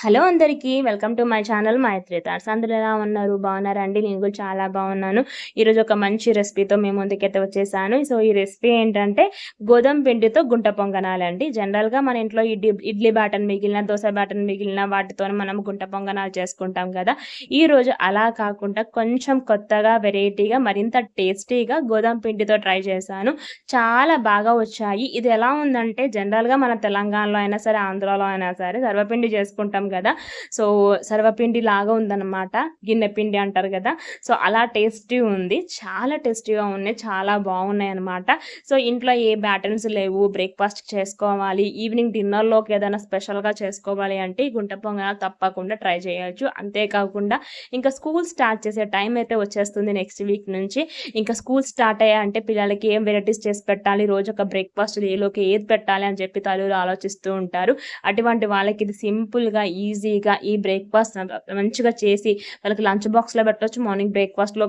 Hello అందరికీ welcome to my channel Maitri thoughts. అందరూ ఎలా ఉన్నారు? బాగున్నారా అండి? నేను కూడా చాలా బాగున్నాను. ఈరోజు ఒక మంచి రెసిపీతో మేము ముందుకైతే వచ్చేసాను. సో ఈ రెసిపీ ఏంటంటే గోధుమ పిండితో గుంట పొంగనాలండి. జనరల్గా మన ఇంట్లో ఇడ్లీ ఇడ్లీ బాటన్ మిగిలిన దోశ బాటన్ మిగిలిన వాటితో మనం గుంట పొంగనాలు చేసుకుంటాం కదా. ఈరోజు అలా కాకుండా కొంచెం కొత్తగా వెరైటీగా మరింత టేస్టీగా గోధుమ పిండితో ట్రై చేశాను. చాలా బాగా వచ్చాయి. ఇది ఎలా ఉందంటే జనరల్గా మన తెలంగాణలో అయినా సరే ఆంధ్రాలో అయినా సరే సర్వపిండి చేసుకుంటాం కదా. సో సర్వపిండి లాగా ఉందన్నమాట. గిన్నె పిండి అంటారు కదా. సో అలా టేస్టీ ఉంది. చాలా టేస్టీగా ఉన్నాయి. చాలా బాగున్నాయి అనమాట సో ఇంట్లో ఏ బ్యాటర్న్స్ లేవు. బ్రేక్ఫాస్ట్ చేసుకోవాలి. ఈవినింగ్ డిన్నర్లోకి ఏదైనా స్పెషల్గా చేసుకోవాలి అంటే ఈ గుంట పొంగనాలు తప్పకుండా ట్రై చేయొచ్చు. అంతేకాకుండా ఇంకా స్కూల్ స్టార్ట్ చేసే టైం అయితే వచ్చేస్తుంది నెక్స్ట్ వీక్ నుంచి. ఇంకా స్కూల్ స్టార్ట్ అయ్యాయంటే పిల్లలకి ఏం వెరైటీస్ చేసి పెట్టాలి? రోజు ఒక బ్రేక్ఫాస్ట్ ఏలోకి ఏది పెట్టాలి అని చెప్పి తల్లులు ఆలోచిస్తూ ఉంటారు. అటువంటి వాళ్ళకి ఇది సింపుల్గా ఈజీగా ఈ బ్రేక్ఫాస్ట్ మంచిగా చేసి వాళ్ళకి లంచ్ బాక్స్లో పెట్టొచ్చు మార్నింగ్ బ్రేక్ఫాస్ట్లో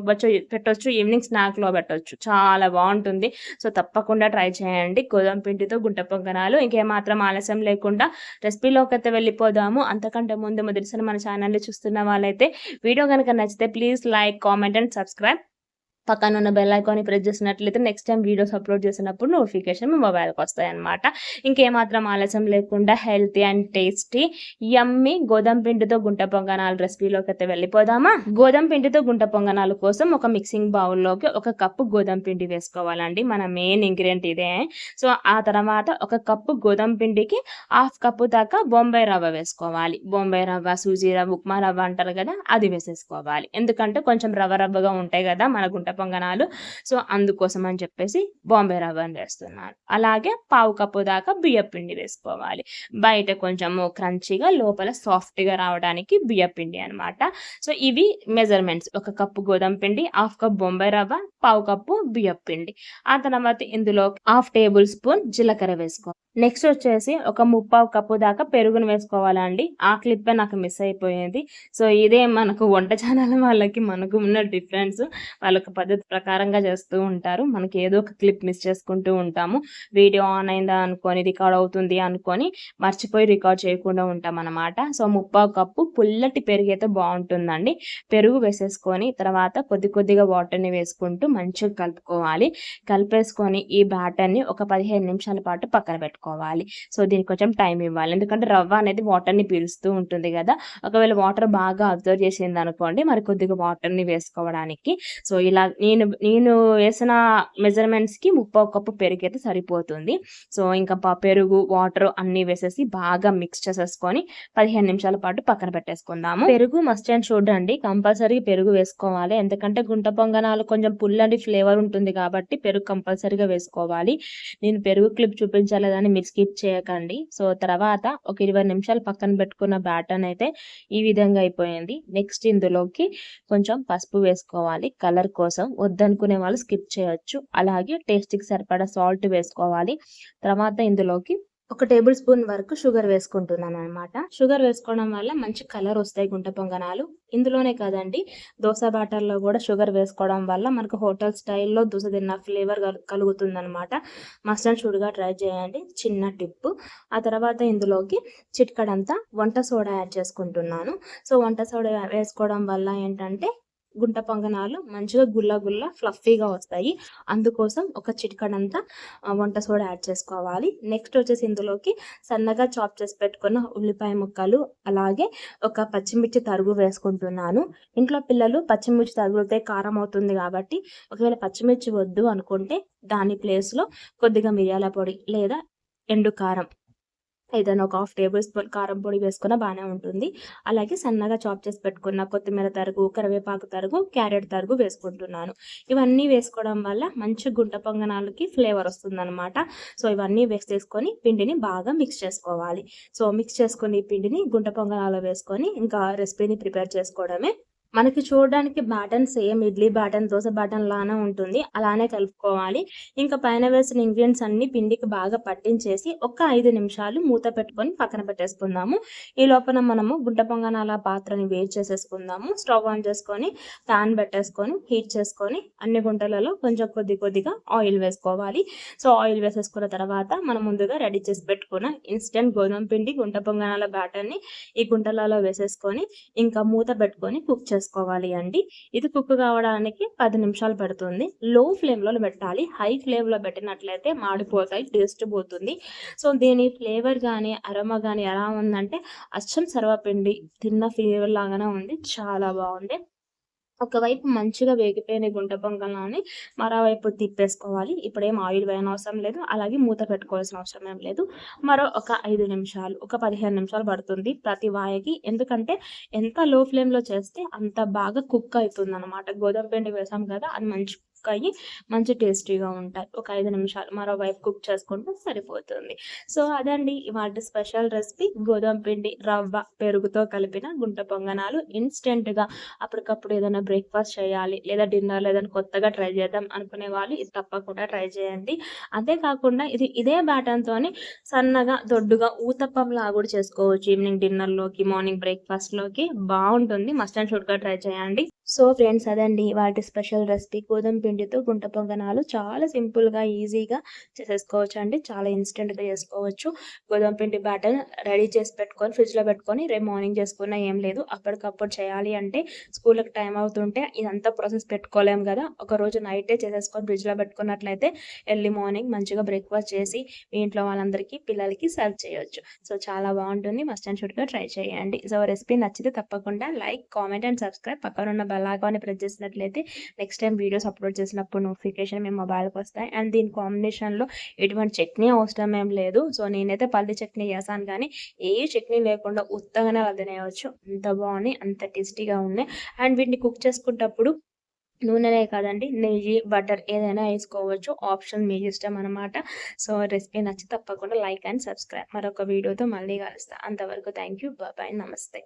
పెట్టొచ్చు ఈవినింగ్ స్నాక్లో పెట్టొచ్చు. చాలా బాగుంటుంది. సో తప్పకుండా ట్రై చేయండి. గోధుమ పిండితో గుంట పొంగనాలు. ఇంకేమాత్రం ఆలస్యం లేకుండా రెసిపీలోకి అయితే వెళ్ళిపోదాము. అంతకంటే ముందు మొదటిసారి మన ఛానల్ని చూస్తున్న వాళ్ళైతే వీడియో కనుక నచ్చితే please like comment and subscribe పక్కన ఉన్న బెల్ ఐకాన్ని ప్రెస్ చేసినట్లయితే నెక్స్ట్ టైం వీడియోస్ అప్లోడ్ చేసినప్పుడు నోటిఫికేషన్ మీ మొబైల్కి వస్తాయి అనమాట ఇంకేమాత్రం ఆలస్యం లేకుండా హెల్తీ అండ్ టేస్టీ యమ్మి గోధుమ పిండితో గుంట పొంగనాలు రెసిపీలోకి అయితే వెళ్ళిపోదామా? గోధుమ పిండితో గుంట పొంగనాలు కోసం ఒక మిక్సింగ్ బౌల్లోకి ఒక కప్పు గోధుమ పిండి వేసుకోవాలండి. మన మెయిన్ ఇంగ్రీడియంట్ ఇదే. సో ఆ తర్వాత ఒక కప్పు గోధుమ పిండికి హాఫ్ కప్పు దాకా బొంబాయి రవ్వ వేసుకోవాలి. బొంబాయి రవ్వ సూజీ రవ్వ ఉప్మా రవ్వ అంటారు కదా అది వేసేసుకోవాలి. ఎందుకంటే కొంచెం రవ్వ రవ్వగా ఉంటాయి కదా మన గుంట పొంగనాలు. సో అందుకోసం అని చెప్పేసి బాంబే రవ్వని వేస్తున్నాను అలాగే పావు కప్పు దాకా బియ్య పిండి వేసుకోవాలి. బయట కొంచెము క్రంచీగా లోపల సాఫ్ట్గా రావడానికి బియ్య పిండి అనమాట సో ఇవి మెజర్మెంట్స్. ఒక కప్పు గోధుమ పిండి హాఫ్ కప్ బొంబాయి రవ్వ పావు కప్పు బియ్య పిండి. ఆ తర్వాత ఇందులో హాఫ్ టేబుల్ స్పూన్ జీలకర్ర వేసుకోవాలి. నెక్స్ట్ వచ్చేసి ఒక ముప్పావు కప్పు దాకా పెరుగును వేసుకోవాలండి. ఆ క్లిప్పే నాకు మిస్ అయిపోయింది. సో ఇదే మనకు వంట ఛానల్ వాళ్ళకి మనకు ఉన్న డిఫరెన్స్ వాళ్ళకి పద్ధతి ప్రకారంగా చేస్తూ ఉంటారు. మనకి ఏదో ఒక క్లిప్ మిస్ చేసుకుంటూ ఉంటాము. వీడియో ఆన్ అయిందా అనుకొని రికార్డ్ అవుతుంది అనుకొని మర్చిపోయి రికార్డ్ చేయకుండా ఉంటాం అనమాట సో ముప్పావు కప్పు పుల్లటి పెరుగు అయితే బాగుంటుందండి. పెరుగు వేసేసుకొని తర్వాత కొద్ది కొద్దిగా వాటర్ని వేసుకుంటూ మంచిగా కలుపుకోవాలి. కలిపేసుకొని ఈ బ్యాటర్ని ఒక పదిహేను నిమిషాల పాటు పక్కన పెట్టుకోవాలి. సో దీనికి కొంచెం టైం ఇవ్వాలి. ఎందుకంటే రవ్వ అనేది వాటర్ని పీలుస్తూ ఉంటుంది కదా. ఒకవేళ వాటర్ బాగా అబ్జర్వ్ చేసింది అనుకోండి మరి కొద్దిగా వాటర్ని వేసుకోవడానికి. సో ఇలా నేను నేను వేసిన మెజర్మెంట్స్కి ముప్పై కప్పు పెరుగు అయితే సరిపోతుంది. సో ఇంకా పెరుగు వాటర్ అన్ని వేసేసి బాగా మిక్స్ చేసేసుకొని పదిహేను నిమిషాల పాటు పక్కన పెట్టేసుకుందాము. పెరుగు మస్ట్ అండ్ చూడండి కంపల్సరీ పెరుగు వేసుకోవాలి. ఎందుకంటే గుంట పొంగనాలు కొంచెం పుల్లని ఫ్లేవర్ ఉంటుంది కాబట్టి పెరుగు కంపల్సరీగా వేసుకోవాలి. నేను పెరుగు క్లిప్ చూపించలేదని మీరు స్కిప్ చేయకండి. సో తర్వాత ఒక ఇరవై నిమిషాలు పక్కన పెట్టుకున్న బ్యాటన్ అయితే ఈ విధంగా అయిపోయింది. నెక్స్ట్ ఇందులోకి కొంచెం పసుపు వేసుకోవాలి. కలర్ కోసం వద్దనుకునే వాళ్ళు స్కిప్ చేయొచ్చు. అలాగే టేస్ట్కి సరిపడా సాల్ట్ వేసుకోవాలి. తర్వాత ఇందులోకి ఒక టేబుల్ స్పూన్ వరకు షుగర్ వేసుకుంటున్నాను అనమాట షుగర్ వేసుకోవడం వల్ల మంచి కలర్ వస్తాయి గుంట పొంగనాలు. ఇందులోనే కాదండి దోశ బాటర్లో కూడా షుగర్ వేసుకోవడం వల్ల మనకు హోటల్ స్టైల్లో దోశ తిన్న ఫ్లేవర్ కలుగుతుంది అనమాట మస్ట్ అండ్ షుడ్గా ట్రై చేయండి చిన్న టిప్పు ఆ తర్వాత ఇందులోకి చిట్కడంతా వంట సోడా యాడ్ చేసుకుంటున్నాను. సో వంట సోడా వేసుకోవడం వల్ల ఏంటంటే గుంట పొంగనాలు మంచిగా గుల్ల గుల్ల ఫ్లఫీగా వస్తాయి. అందుకోసం ఒక చిటికడంతా వంట సోడా యాడ్ చేసుకోవాలి. నెక్స్ట్ వచ్చేసి ఇందులోకి సన్నగా చాప్ చేసి పెట్టుకున్న ఉల్లిపాయ ముక్కలు అలాగే ఒక పచ్చిమిర్చి తరుగు వేసుకుంటున్నాను. ఇంట్లో పిల్లలు పచ్చిమిర్చి తరుగుతే కారం అవుతుంది కాబట్టి ఒకవేళ పచ్చిమిర్చి వద్దు అనుకుంటే దాని ప్లేస్లో కొద్దిగా మిరియాల పొడి లేదా ఎండు కారం ఏదైనా ఒక హాఫ్ టేబుల్ స్పూన్ కారం పొడి వేసుకున్న బాగానే ఉంటుంది. అలాగే సన్నగా చాప్ చేసి పెట్టుకున్న కొత్తిమీర తరుగు కరివేపాకు తరుగు క్యారెట్ తరుగు వేసుకుంటున్నాను. ఇవన్నీ వేసుకోవడం వల్ల మంచి గుంట పొంగనాలకి ఫ్లేవర్ వస్తుందన్నమాట. సో ఇవన్నీ వేసేసుకొని పిండిని బాగా మిక్స్ చేసుకోవాలి. సో మిక్స్ చేసుకుని పిండిని గుంట పొంగనాలు వేసుకొని ఇంకా రెసిపీని ప్రిపేర్ చేసుకోవడమే మనకి చూడడానికి batter same idli batter dosa batter లానే ఉంటుంది. అలానే కలుపుకోవాలి. ఇంకా పైన వేసిన ఇంగ్రీడియంట్స్ అన్ని పిండికి బాగా పట్టించేసి ఒక ఐదు నిమిషాలు మూత పెట్టుకొని పక్కన పెట్టేసుకుందాము. ఈ లోపల మనము గుడ్డ పొంగనాల పాత్రని వేడి చేసేసుకుందాము. స్టవ్ ఆన్ చేసుకొని ప్యాన్ పెట్టేసుకొని హీట్ చేసుకొని అన్ని గుంటలలో కొంచెం కొద్ది కొద్దిగా ఆయిల్ వేసుకోవాలి. సో ఆయిల్ వేసేసుకున్న తర్వాత మనం ముందుగా రెడీ చేసి పెట్టుకున్న ఇన్స్టెంట్ గోధుమ పిండి గుంట పొంగనాల బ్యాటర్ని ఈ గుంటలలో వేసేసుకొని ఇంకా మూత పెట్టుకొని కుక్ చేసుకోవాలి అండి. ఇది కుక్ కావడానికి పది నిమిషాలు పడుతుంది. లో ఫ్లేమ్లో పెట్టాలి. హై ఫ్లేమ్లో పెట్టినట్లయితే మాడిపోతాయి టేస్ట్ పోతుంది. సో దీని ఫ్లేవర్ కానీ అరమ కానీ ఎలా ఉందంటే అచ్చం సర్వపిండి తిన్న ఫ్లేవర్ లాగానే ఉంది. చాలా బాగుంది. ఒకవైపు మంచిగా వేగిపోయిన గుంట పొంగల్ని మరోవైపు తిప్పేసుకోవాలి. ఇప్పుడేం ఆయిల్ వేయని అవసరం లేదు. అలాగే మూత పెట్టుకోవాల్సిన అవసరం ఏం లేదు. మరో ఒక ఐదు నిమిషాలు ఒక పదిహేను నిమిషాలు పడుతుంది ప్రతి వాయకి. ఎందుకంటే ఎంత లో ఫ్లేమ్లో చేస్తే అంత బాగా కుక్ అవుతుంది అనమాట గోధుమ పిండి వేసాం కదా అది మంచి కుక్ అయ్యి మంచి టేస్టీగా ఉంటాయి. ఒక ఐదు నిమిషాలు మరోవైపు కుక్ చేసుకుంటే సరిపోతుంది. సో అదండి వాటి స్పెషల్ రెసిపీ. గోధుమ పిండి రవ్వ పెరుగుతో కలిపిన గుంట పొంగనాలు ఇన్స్టెంట్గా అప్పటికప్పుడు ఏదైనా బ్రేక్ఫాస్ట్ చేయాలి లేదా డిన్నర్ ఏదైనా కొత్తగా ట్రై చేద్దాం అనుకునే వాళ్ళు ఇది తప్పకుండా ట్రై చేయండి. అంతేకాకుండా ఇది ఇదే బ్యాటన్తో సన్నగా దొడ్డుగా ఊతప్పం కూడా చేసుకోవచ్చు. ఈవినింగ్ డిన్నర్లోకి మార్నింగ్ బ్రేక్ఫాస్ట్లోకి బాగుంటుంది. మస్ట్ అండ్ షుడ్గా ట్రై చేయండి. సో ఫ్రెండ్స్ అదండి వాటి స్పెషల్ రెసిపీ. గోధుమ పిండితో గుంట పొంగనాలు చాలా సింపుల్గా ఈజీగా చేసేసుకోవచ్చు అండి చాలా ఇన్స్టెంట్గా చేసుకోవచ్చు. గోధుమ పిండి బ్యాటర్ రెడీ చేసి పెట్టుకొని ఫ్రిడ్జ్లో పెట్టుకొని రేపు మార్నింగ్ చేసుకున్నా ఏం లేదు. అప్పటికప్పుడు చేయాలి అంటే స్కూల్కి టైం అవుతుంటే ఇదంతా ప్రాసెస్ పెట్టుకోలేము కదా. ఒక రోజు నైటే చేసేసుకొని ఫ్రిడ్జ్లో పెట్టుకున్నట్లయితే ఎర్లీ మార్నింగ్ మంచిగా బ్రేక్ఫాస్ట్ చేసి మీ ఇంట్లో వాళ్ళందరికీ పిల్లలకి సర్వ్ చేయొచ్చు. సో చాలా బాగుంటుంది. మస్ట్ అండ్ షుడ్గా ట్రై చేయండి. సో రెసిపీ నచ్చితే తప్పకుండా లైక్ కామెంట్ అండ్ సబ్స్క్రైబ్. పక్కన ఉన్న బెల్ ఐకాన్ని ప్రెస్ చేసినట్లయితే నెక్స్ట్ టైం వీడియోస్ అప్లోడ్ చేసినప్పుడు నోటిఫికేషన్ మేము మొబైల్కి వస్తాయి. అండ్ దీని కాంబినేషన్లో ఎటువంటి చట్నీ అవసరం ఏం లేదు. సో నేనైతే పల్లి చట్నీ చేశాను కానీ ఏ చట్నీ లేకుండా ఉత్తగానే వదిలేయవచ్చు. అంత బాగున్నాయి అంత టేస్టీగా ఉన్నాయి. అండ్ వీటిని కుక్ చేసుకుంటప్పుడు నూనెనే కాదండి నెయ్యి బటర్ ఏదైనా వేసుకోవచ్చు. ఆప్షన్ మీ ఇష్టం అనమాట సో రెసిపీ నచ్చి తప్పకుండా లైక్ అండ్ సబ్స్క్రైబ్ మరొక వీడియోతో మళ్ళీ కలుస్తా. అంతవరకు థ్యాంక్ యూ బాయ్ నమస్తే